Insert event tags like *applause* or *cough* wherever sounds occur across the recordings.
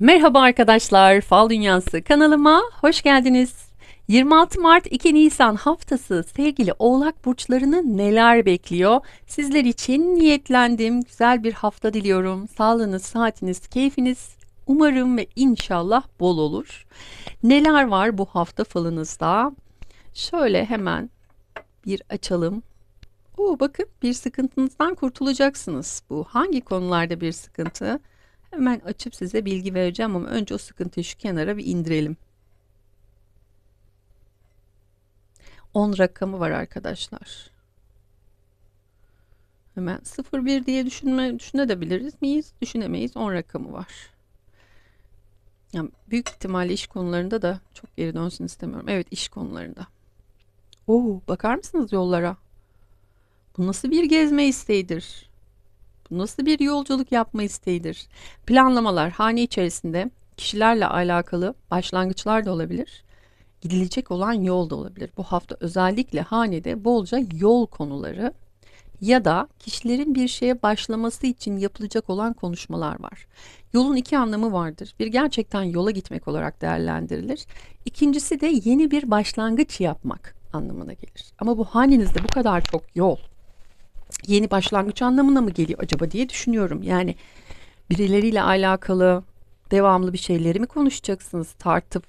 Merhaba arkadaşlar, Fal Dünyası kanalıma hoş geldiniz. 26 Mart 2 Nisan haftası sevgili Oğlak burçlarını neler bekliyor? Sizler için niyetlendim. Güzel bir hafta diliyorum. Sağlığınız, saatiniz, keyfiniz umarım ve inşallah bol olur. Neler var bu hafta falınızda? Şöyle hemen bir açalım. Oo, bakın bir sıkıntınızdan kurtulacaksınız. Bu hangi konularda bir sıkıntı? Hemen açıp size bilgi vereceğim ama önce o sıkıntıyı şu kenara bir indirelim. 10 rakamı var arkadaşlar. Hemen 01 diye düşünme, düşünebiliriz miyiz? Düşünemeyiz. 10 rakamı var. Yani büyük ihtimalle iş konularında da çok geri dönsün istemiyorum. Evet iş konularında. Oo, bakar mısınız yollara? Bu nasıl bir gezme isteğidir? Nasıl bir yolculuk yapma isteğidir? Planlamalar hane içerisinde kişilerle alakalı başlangıçlar da olabilir. Gidilecek olan yol da olabilir. Bu hafta özellikle hanede bolca yol konuları ya da kişilerin bir şeye başlaması için yapılacak olan konuşmalar var. Yolun iki anlamı vardır. Bir gerçekten yola gitmek olarak değerlendirilir. İkincisi de yeni bir başlangıç yapmak anlamına gelir. Ama bu hanenizde bu kadar çok yol, yeni başlangıç anlamına mı geliyor acaba diye düşünüyorum. Yani birileriyle alakalı devamlı bir şeyleri mi konuşacaksınız? Tartıp,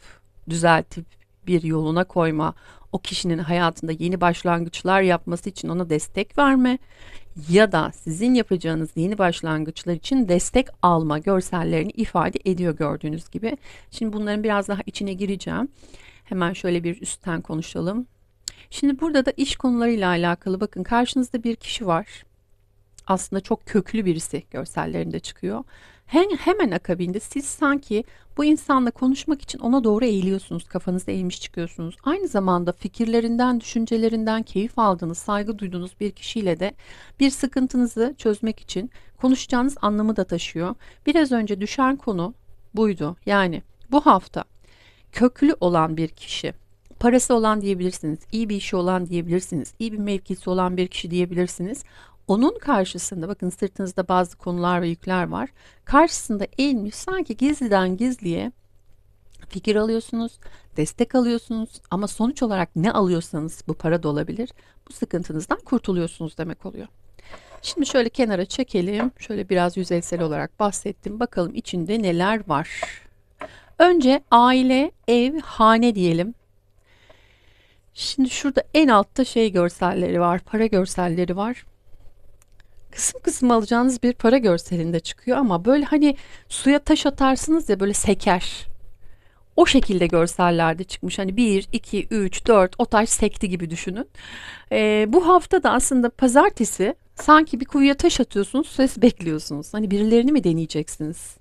düzeltip bir yoluna koyma, o kişinin hayatında yeni başlangıçlar yapması için ona destek verme ya da sizin yapacağınız yeni başlangıçlar için destek alma görsellerini ifade ediyor gördüğünüz gibi. Şimdi bunların biraz daha içine gireceğim. Hemen şöyle bir üstten konuşalım. Şimdi burada da iş konularıyla alakalı bakın karşınızda bir kişi var. Aslında çok köklü birisi görsellerinde çıkıyor. Hem, hemen akabinde siz sanki bu insanla konuşmak için ona doğru eğiliyorsunuz. Kafanızda eğilmiş çıkıyorsunuz. Aynı zamanda fikirlerinden, düşüncelerinden keyif aldığınız, saygı duyduğunuz bir kişiyle de bir sıkıntınızı çözmek için konuşacağınız anlamı da taşıyor. Biraz önce düşen konu buydu. Yani bu hafta köklü olan bir kişi parası olan diyebilirsiniz, iyi bir işi olan diyebilirsiniz, iyi bir mevkisi olan bir kişi diyebilirsiniz. Onun karşısında bakın sırtınızda bazı konular ve yükler var. Karşısında eğilmiş sanki gizliden gizliye fikir alıyorsunuz, destek alıyorsunuz ama sonuç olarak ne alıyorsanız bu para da olabilir. Bu sıkıntınızdan kurtuluyorsunuz demek oluyor. Şimdi şöyle kenara çekelim. Şöyle biraz yüzeysel olarak bahsettim. Bakalım içinde neler var. Önce aile, ev, hane diyelim. Şimdi şurada en altta şey görselleri var, para görselleri var. Kısım kısım alacağınız bir para görselinde çıkıyor ama böyle hani suya taş atarsınız ya böyle seker. O şekilde görsellerde çıkmış. Hani 1, 2, 3, 4 o taş sekti gibi düşünün. Ee, bu hafta da aslında pazartesi sanki bir kuyuya taş atıyorsunuz ses bekliyorsunuz. Hani birilerini mi deneyeceksiniz?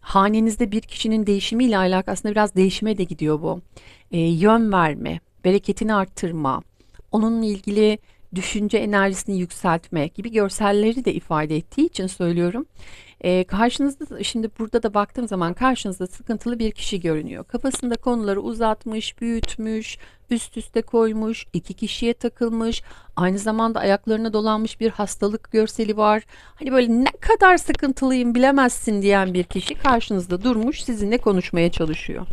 Hanenizde bir kişinin değişimiyle alakalı aslında biraz değişime de gidiyor bu. Ee, yön verme, bereketini arttırma, onunla ilgili düşünce enerjisini yükseltme gibi görselleri de ifade ettiği için söylüyorum. Ee, karşınızda şimdi burada da baktığım zaman karşınızda sıkıntılı bir kişi görünüyor. Kafasında konuları uzatmış, büyütmüş, üst üste koymuş, iki kişiye takılmış, aynı zamanda ayaklarına dolanmış bir hastalık görseli var. Hani böyle ne kadar sıkıntılıyım bilemezsin diyen bir kişi karşınızda durmuş, sizinle konuşmaya çalışıyor.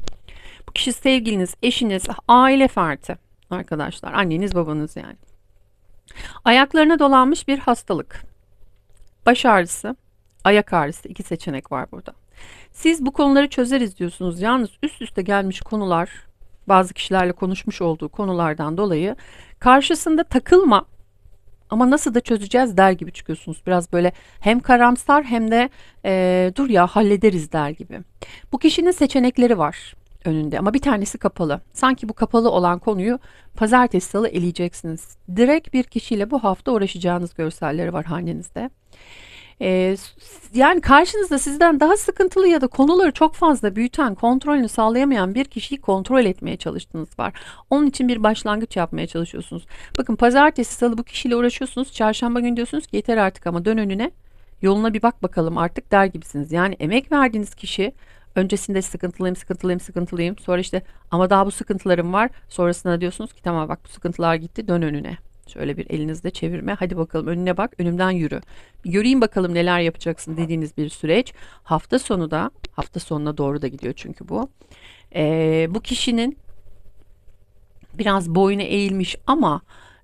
Kişi sevgiliniz, eşiniz, aile ferti arkadaşlar. Anneniz babanız yani. Ayaklarına dolanmış bir hastalık. Baş ağrısı, ayak ağrısı iki seçenek var burada. Siz bu konuları çözeriz diyorsunuz. Yalnız üst üste gelmiş konular bazı kişilerle konuşmuş olduğu konulardan dolayı karşısında takılma ama nasıl da çözeceğiz der gibi çıkıyorsunuz. Biraz böyle hem karamsar hem de e, dur ya hallederiz der gibi. Bu kişinin seçenekleri var önünde ama bir tanesi kapalı. Sanki bu kapalı olan konuyu pazartesi salı eleyeceksiniz. Direkt bir kişiyle bu hafta uğraşacağınız görselleri var hanenizde. Ee, yani karşınızda sizden daha sıkıntılı ya da konuları çok fazla büyüten, kontrolünü sağlayamayan bir kişiyi kontrol etmeye çalıştığınız var. Onun için bir başlangıç yapmaya çalışıyorsunuz. Bakın pazartesi, salı bu kişiyle uğraşıyorsunuz. Çarşamba günü diyorsunuz ki yeter artık ama dön önüne. Yoluna bir bak bakalım artık der gibisiniz. Yani emek verdiğiniz kişi Öncesinde sıkıntılıyım, sıkıntılıyım, sıkıntılıyım. Sonra işte ama daha bu sıkıntılarım var. Sonrasında diyorsunuz ki tamam bak bu sıkıntılar gitti dön önüne. Şöyle bir elinizde çevirme. Hadi bakalım önüne bak, önümden yürü. Göreyim bakalım neler yapacaksın dediğiniz bir süreç. Hafta sonu da, hafta sonuna doğru da gidiyor çünkü bu. Ee, bu kişinin biraz boynu eğilmiş ama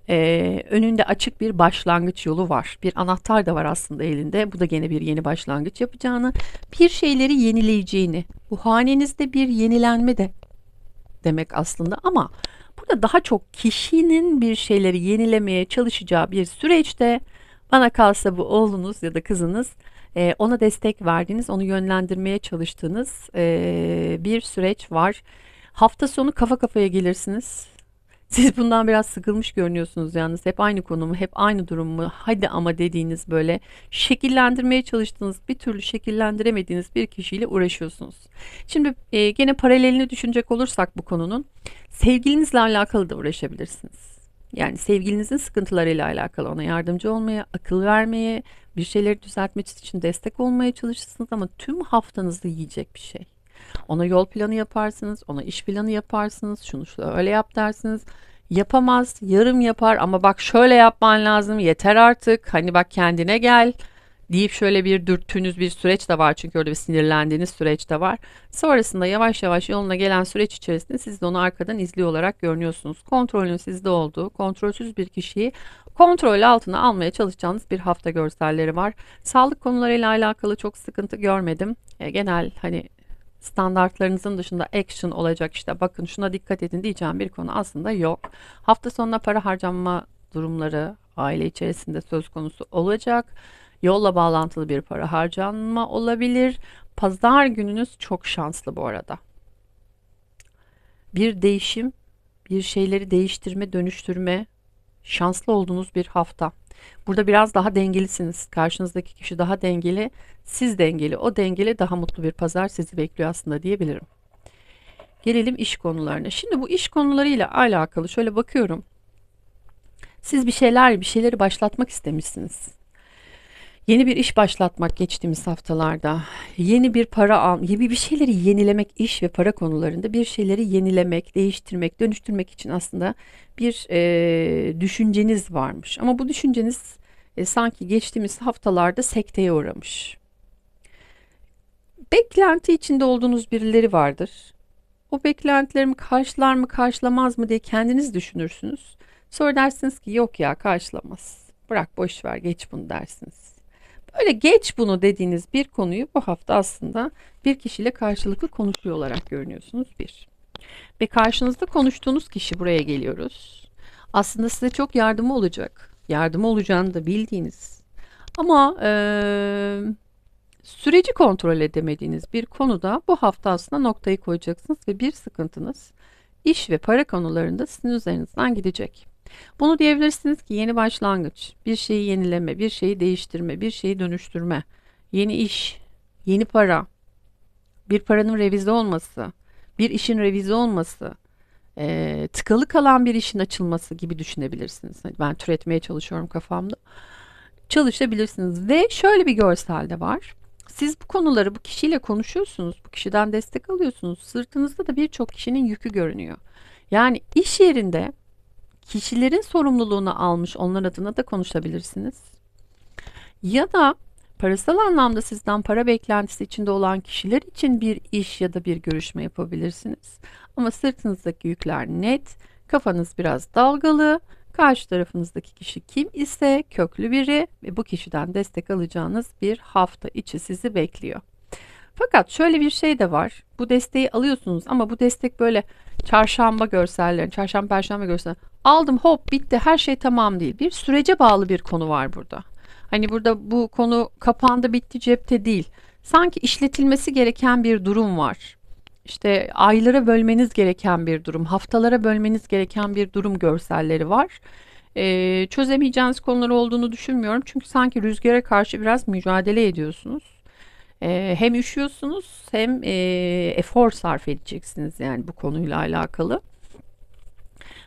e, önünde açık bir başlangıç yolu var. Bir anahtar da var aslında elinde. Bu da gene bir yeni başlangıç yapacağını, bir şeyleri yenileyeceğini. Bu hanenizde bir yenilenme de demek aslında ama burada daha çok kişinin bir şeyleri yenilemeye çalışacağı bir süreçte bana kalsa bu oğlunuz ya da kızınız e, ona destek verdiğiniz, onu yönlendirmeye çalıştığınız e, bir süreç var. Hafta sonu kafa kafaya gelirsiniz. Siz bundan biraz sıkılmış görünüyorsunuz yalnız. Hep aynı konumu, hep aynı durumu, hadi ama dediğiniz böyle şekillendirmeye çalıştığınız, bir türlü şekillendiremediğiniz bir kişiyle uğraşıyorsunuz. Şimdi e, gene paralelini düşünecek olursak bu konunun sevgilinizle alakalı da uğraşabilirsiniz. Yani sevgilinizin sıkıntılarıyla alakalı ona yardımcı olmaya, akıl vermeye, bir şeyleri düzeltmek için destek olmaya çalışırsınız ama tüm haftanızı yiyecek bir şey. Ona yol planı yaparsınız, ona iş planı yaparsınız, şunu şöyle yap dersiniz. Yapamaz, yarım yapar ama bak şöyle yapman lazım, yeter artık, hani bak kendine gel deyip şöyle bir dürttüğünüz bir süreç de var çünkü orada bir sinirlendiğiniz süreç de var. Sonrasında yavaş yavaş yoluna gelen süreç içerisinde siz de onu arkadan izliyor olarak görünüyorsunuz. Kontrolün sizde olduğu, kontrolsüz bir kişiyi kontrol altına almaya çalışacağınız bir hafta görselleri var. Sağlık konularıyla alakalı çok sıkıntı görmedim. E, genel hani standartlarınızın dışında action olacak işte bakın şuna dikkat edin diyeceğim bir konu aslında yok. Hafta sonuna para harcama durumları aile içerisinde söz konusu olacak. Yolla bağlantılı bir para harcanma olabilir. Pazar gününüz çok şanslı bu arada. Bir değişim, bir şeyleri değiştirme, dönüştürme, şanslı olduğunuz bir hafta. Burada biraz daha dengelisiniz. Karşınızdaki kişi daha dengeli, siz dengeli. O dengeli daha mutlu bir pazar sizi bekliyor aslında diyebilirim. Gelelim iş konularına. Şimdi bu iş konularıyla alakalı şöyle bakıyorum. Siz bir şeyler, bir şeyleri başlatmak istemişsiniz. Yeni bir iş başlatmak geçtiğimiz haftalarda, yeni bir para al, gibi bir şeyleri yenilemek, iş ve para konularında bir şeyleri yenilemek, değiştirmek, dönüştürmek için aslında bir e, düşünceniz varmış. Ama bu düşünceniz e, sanki geçtiğimiz haftalarda sekteye uğramış. Beklenti içinde olduğunuz birileri vardır. O beklentilerimi karşılar mı karşılamaz mı diye kendiniz düşünürsünüz. Sonra dersiniz ki yok ya karşılamaz. Bırak boş ver geç bunu dersiniz. Böyle geç bunu dediğiniz bir konuyu bu hafta aslında bir kişiyle karşılıklı konuşuyor olarak görünüyorsunuz bir. Ve karşınızda konuştuğunuz kişi buraya geliyoruz. Aslında size çok yardımı olacak. Yardımı olacağını da bildiğiniz. Ama e, süreci kontrol edemediğiniz bir konuda bu hafta aslında noktayı koyacaksınız ve bir sıkıntınız iş ve para konularında sizin üzerinizden gidecek. Bunu diyebilirsiniz ki yeni başlangıç, bir şeyi yenileme, bir şeyi değiştirme, bir şeyi dönüştürme, yeni iş, yeni para, bir paranın revize olması, bir işin revize olması, e, tıkalı kalan bir işin açılması gibi düşünebilirsiniz. Hani ben türetmeye çalışıyorum kafamda. Çalışabilirsiniz ve şöyle bir görsel de var. Siz bu konuları bu kişiyle konuşuyorsunuz, bu kişiden destek alıyorsunuz. Sırtınızda da birçok kişinin yükü görünüyor. Yani iş yerinde kişilerin sorumluluğunu almış onlar adına da konuşabilirsiniz. Ya da parasal anlamda sizden para beklentisi içinde olan kişiler için bir iş ya da bir görüşme yapabilirsiniz. Ama sırtınızdaki yükler net, kafanız biraz dalgalı, karşı tarafınızdaki kişi kim ise köklü biri ve bu kişiden destek alacağınız bir hafta içi sizi bekliyor. Fakat şöyle bir şey de var. Bu desteği alıyorsunuz ama bu destek böyle çarşamba görsellerin, çarşamba perşembe görsellerin aldım hop bitti her şey tamam değil. Bir sürece bağlı bir konu var burada. Hani burada bu konu kapandı bitti cepte değil. Sanki işletilmesi gereken bir durum var. İşte aylara bölmeniz gereken bir durum, haftalara bölmeniz gereken bir durum görselleri var. Ee, çözemeyeceğiniz konular olduğunu düşünmüyorum. Çünkü sanki rüzgara karşı biraz mücadele ediyorsunuz. Ee, hem üşüyorsunuz hem e, efor sarf edeceksiniz yani bu konuyla alakalı.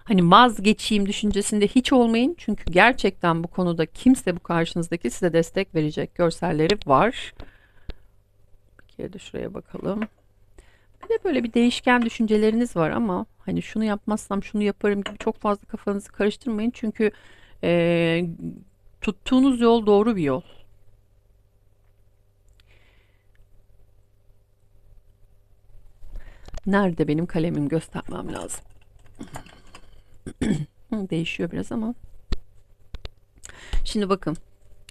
Hani vazgeçeyim düşüncesinde hiç olmayın. Çünkü gerçekten bu konuda kimse bu karşınızdaki size destek verecek görselleri var. Bir kere de şuraya bakalım. Bir de böyle bir değişken düşünceleriniz var ama hani şunu yapmazsam şunu yaparım gibi çok fazla kafanızı karıştırmayın. Çünkü Ee, tuttuğunuz yol doğru bir yol. Nerede benim kalemim göstermem lazım. *clears throat* Değişiyor biraz ama. Şimdi bakın.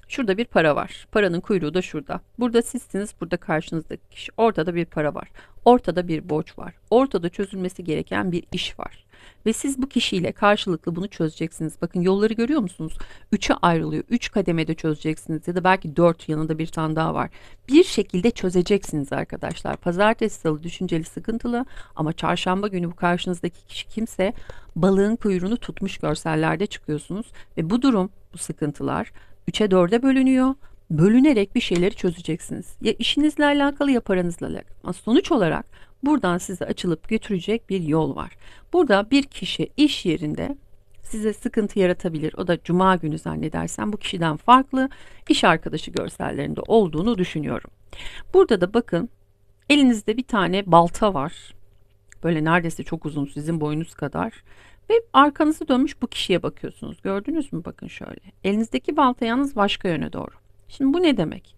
Şurada bir para var. Paranın kuyruğu da şurada. Burada sizsiniz, burada karşınızdaki kişi. Ortada bir para var. Ortada bir borç var. Ortada çözülmesi gereken bir iş var. Ve siz bu kişiyle karşılıklı bunu çözeceksiniz. Bakın yolları görüyor musunuz? Üçe ayrılıyor. Üç kademede çözeceksiniz ya da belki dört yanında bir tane daha var. Bir şekilde çözeceksiniz arkadaşlar. Pazartesi, salı düşünceli sıkıntılı ama çarşamba günü bu karşınızdaki kişi kimse balığın kuyruğunu tutmuş görsellerde çıkıyorsunuz. Ve bu durum, bu sıkıntılar 3'e 4'e bölünüyor. Bölünerek bir şeyleri çözeceksiniz. Ya işinizle alakalı ya paranızla alakalı. Sonuç olarak buradan size açılıp götürecek bir yol var. Burada bir kişi iş yerinde size sıkıntı yaratabilir. O da cuma günü zannedersem bu kişiden farklı iş arkadaşı görsellerinde olduğunu düşünüyorum. Burada da bakın elinizde bir tane balta var. Böyle neredeyse çok uzun sizin boyunuz kadar. Ve arkanızı dönmüş bu kişiye bakıyorsunuz. Gördünüz mü? Bakın şöyle. Elinizdeki balta yalnız başka yöne doğru. Şimdi bu ne demek?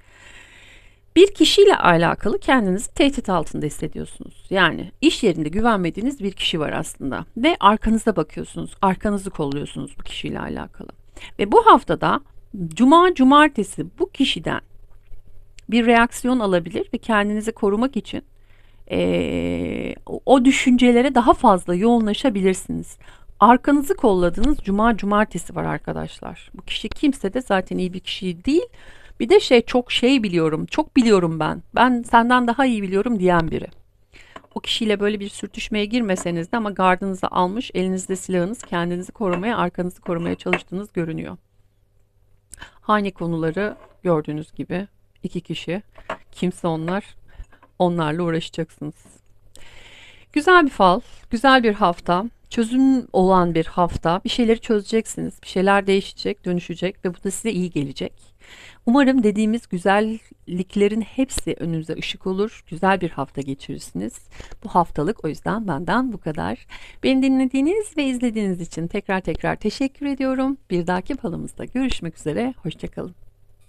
Bir kişiyle alakalı kendinizi tehdit altında hissediyorsunuz. Yani iş yerinde güvenmediğiniz bir kişi var aslında ve arkanıza bakıyorsunuz, arkanızı kolluyorsunuz bu kişiyle alakalı. Ve bu haftada cuma cumartesi bu kişiden bir reaksiyon alabilir ve kendinizi korumak için e, o düşüncelere daha fazla yoğunlaşabilirsiniz. Arkanızı kolladığınız cuma cumartesi var arkadaşlar. Bu kişi kimse de zaten iyi bir kişi değil. Bir de şey çok şey biliyorum, çok biliyorum ben. Ben senden daha iyi biliyorum diyen biri. O kişiyle böyle bir sürtüşmeye girmeseniz de ama gardınızı almış, elinizde silahınız, kendinizi korumaya, arkanızı korumaya çalıştığınız görünüyor. Hane konuları gördüğünüz gibi iki kişi. Kimse onlar, onlarla uğraşacaksınız. Güzel bir fal, güzel bir hafta, çözüm olan bir hafta. Bir şeyleri çözeceksiniz, bir şeyler değişecek, dönüşecek ve bu da size iyi gelecek. Umarım dediğimiz güzelliklerin hepsi önünüze ışık olur. Güzel bir hafta geçirirsiniz. Bu haftalık o yüzden benden bu kadar. Beni dinlediğiniz ve izlediğiniz için tekrar tekrar teşekkür ediyorum. Bir dahaki falımızda görüşmek üzere. Hoşçakalın.